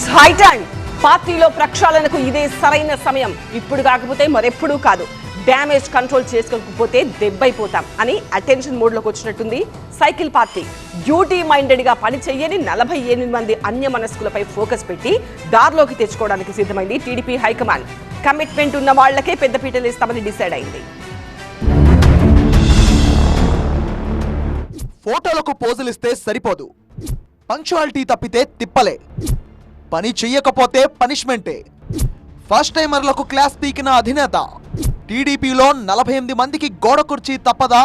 It's high time పార్టీలో ప్రక్షాళనకు ఇదే సరైన సమయం. ఇప్పుడు కాకపోతే మరెప్పుడూ కాదు. డ్యామేజ్ కంట్రోల్ చేసుకోకపోతే దెబ్బైపోతాం అని అటెన్షన్ మోడ్లోకి వచ్చినట్టుంది సైకిల్ పార్టీ. డ్యూటీ మైండెడ్గా పని చేయని నలభై ఎనిమిది మంది అన్య మనస్కులపై ఫోకస్ పెట్టి దారిలోకి తెచ్చుకోవడానికి సిద్ధమైంది టీడీపీ హైకమాండ్. కమిట్మెంట్ ఉన్న వాళ్ళకే పెద్దపీటలు ఇస్తామని డిసైడ్ అయింది. ఫోటోలకు పోజులిస్తే సరిపోదు. పంక్చువాలిటీ తప్పితే తిప్పలే. పని చెయ్యకపోతే పనిష్మెంటే. ఫస్ట్ టైమర్లకు క్లాస్ పీకిన అధినేత. టీడీపీలో నలభై ఎనిమిది మందికి గోడ కుర్చీ తప్పదా?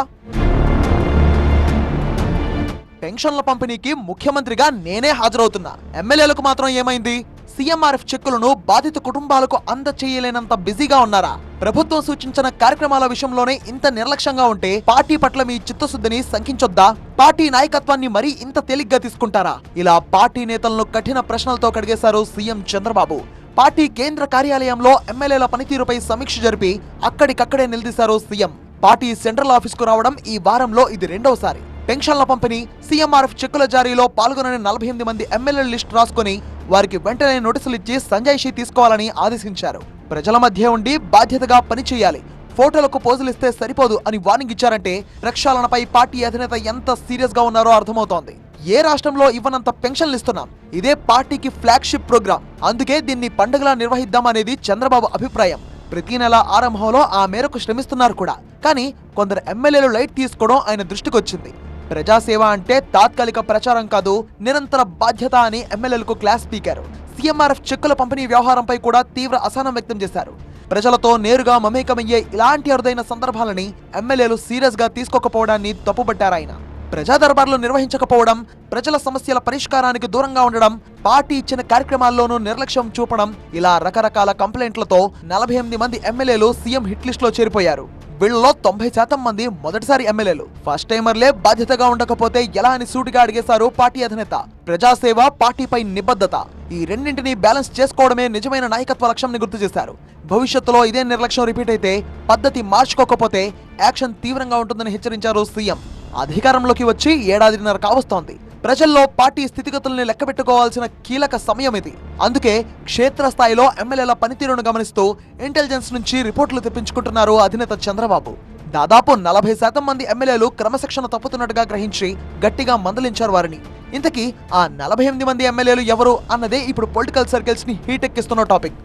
పెన్షన్ల పంపిణీకి ముఖ్యమంత్రిగా నేనే హాజరవుతున్నా. ఎమ్మెల్యేలకు మాత్రం ఏమైంది? సీఎంఆర్ఎఫ్ చెక్కులను బాధిత కుటుంబాలకు అందచేయలేనంత బిజీగా ఉన్నారా? ప్రభుత్వం సూచించిన కార్యక్రమాల విషయంలోనే ఇంత నిర్లక్ష్యంగా ఉంటే పార్టీ పట్ల మీ చిత్తశుద్ధిని శంకించొద్దా? పార్టీ నాయకత్వాన్ని మరీ ఇంత తేలిగ్గా తీసుకుంటారా? ఇలా పార్టీ నేతలను కఠిన ప్రశ్నలతో కడిగేశారు సీఎం చంద్రబాబు. పార్టీ కేంద్ర కార్యాలయంలో ఎమ్మెల్యేల పనితీరుపై సమీక్ష జరిపి అక్కడికక్కడే నిలదీశారు సీఎం. పార్టీ సెంట్రల్ ఆఫీస్కు రావడం ఈ వారంలో ఇది రెండవసారి. పెన్షన్ల పంపిణీ సీఎంఆర్ఎఫ్ చెక్కుల జారీలో పాల్గొనని నలభై ఎనిమిది మంది ఎమ్మెల్యేల లిస్ట్ రాసుకుని వారికి వెంటనే నోటీసులు ఇచ్చి సంజాయిషీ తీసుకోవాలని ఆదేశించారు. ప్రజల మధ్య ఉండి బాధ్యతగా పనిచేయాలి ఫోటోలకు పోజులిస్తే సరిపోదు అని వార్నింగ్ ఇచ్చారంటే ప్రక్షాళనపై పార్టీ అధినేత ఎంత సీరియస్గా ఉన్నారో అర్థమవుతోంది. ఏ రాష్ట్రంలో ఇవ్వనంత పెన్షన్లు ఇస్తున్నాం? ఇదే పార్టీకి ఫ్లాగ్షిప్ ప్రోగ్రామ్ అందుకే దీన్ని పండుగలా నిర్వహిద్దాం అనేది చంద్రబాబు అభిప్రాయం. ప్రతి నెల ఆరంభంలో ఆ మేరకు శ్రమిస్తున్నారు కూడా. కానీ కొందరు ఎమ్మెల్యేలు లైట్ తీసుకోవడం ఆయన దృష్టికొచ్చింది. ప్రజాసేవ అంటే తాత్కాలిక ప్రచారం కాదు నిరంతర బాధ్యత అని ఎమ్మెల్యేలకు క్లాస్ స్పీకర్. సీఎంఆర్ఎఫ్ చెక్కుల పంపిణీ వ్యవహారంపై కూడా తీవ్ర అసహనం వ్యక్తం చేశారు. ప్రజలతో నేరుగా మమేకమయ్యే ఇలాంటి అరుదైన సందర్భాలని ఎమ్మెల్యేలు సీరియస్గా తీసుకోకపోవడాన్ని తప్పుపట్టారాయన ప్రజా దర్బార్లు నిర్వహించకపోవడం ప్రజల సమస్యల పరిష్కారానికి దూరంగా ఉండడం పార్టీ ఇచ్చిన కార్యక్రమాల్లోనూ నిర్లక్ష్యం చూపడం ఇలా రకరకాల కంప్లైంట్లతో నలభై ఎనిమిది మంది ఎమ్మెల్యేలు సీఎం హిట్ లిస్ట్లో చేరిపోయారు. వీళ్ళలో తొంభై శాతం మంది మొదటిసారి ఎమ్మెల్యేలు. ఫస్ట్ టైమర్లే బాధ్యతగా ఉండకపోతే ఎలా అని సూటిగా అడిగేశారు పార్టీ అధినేత. ప్రజాసేవ పార్టీపై నిబద్ధత. ఈ రెండింటిని బ్యాలెన్స్ చేసుకోవడమే నిజమైన నాయకత్వ లక్ష్యంని గుర్తు చేశారు. భవిష్యత్తులో ఇదే నిర్లక్ష్యం రిపీట్ అయితే పద్ధతి మార్చుకోకపోతే యాక్షన్ తీవ్రంగా ఉంటుందని హెచ్చరించారు సీఎం. అధికారంలోకి వచ్చి ఏడాదిన్నర కావస్తోంది. ప్రజల్లో పార్టీ స్థితిగతుల్ని లెక్కబెట్టుకోవాల్సిన కీలక సమయం ఇది. అందుకే క్షేత్రస్థాయిలో ఎమ్మెల్యేల పనితీరును గమనిస్తూ ఇంటెలిజెన్స్ నుంచి రిపోర్టులు తెప్పించుకుంటున్నారు అధినేత చంద్రబాబు. దాదాపు నలభై శాతం మంది ఎమ్మెల్యేలు క్రమశిక్షణ తప్పుతున్నట్టుగా గ్రహించి గట్టిగా మందలించారు వారిని. ఇంతకీ ఆ నలభై ఎనిమిది మంది ఎమ్మెల్యేలు ఎవరు అన్నదే ఇప్పుడు పొలిటికల్ సర్కిల్స్ని హీట్ ఎక్కిస్తున్న టాపిక్.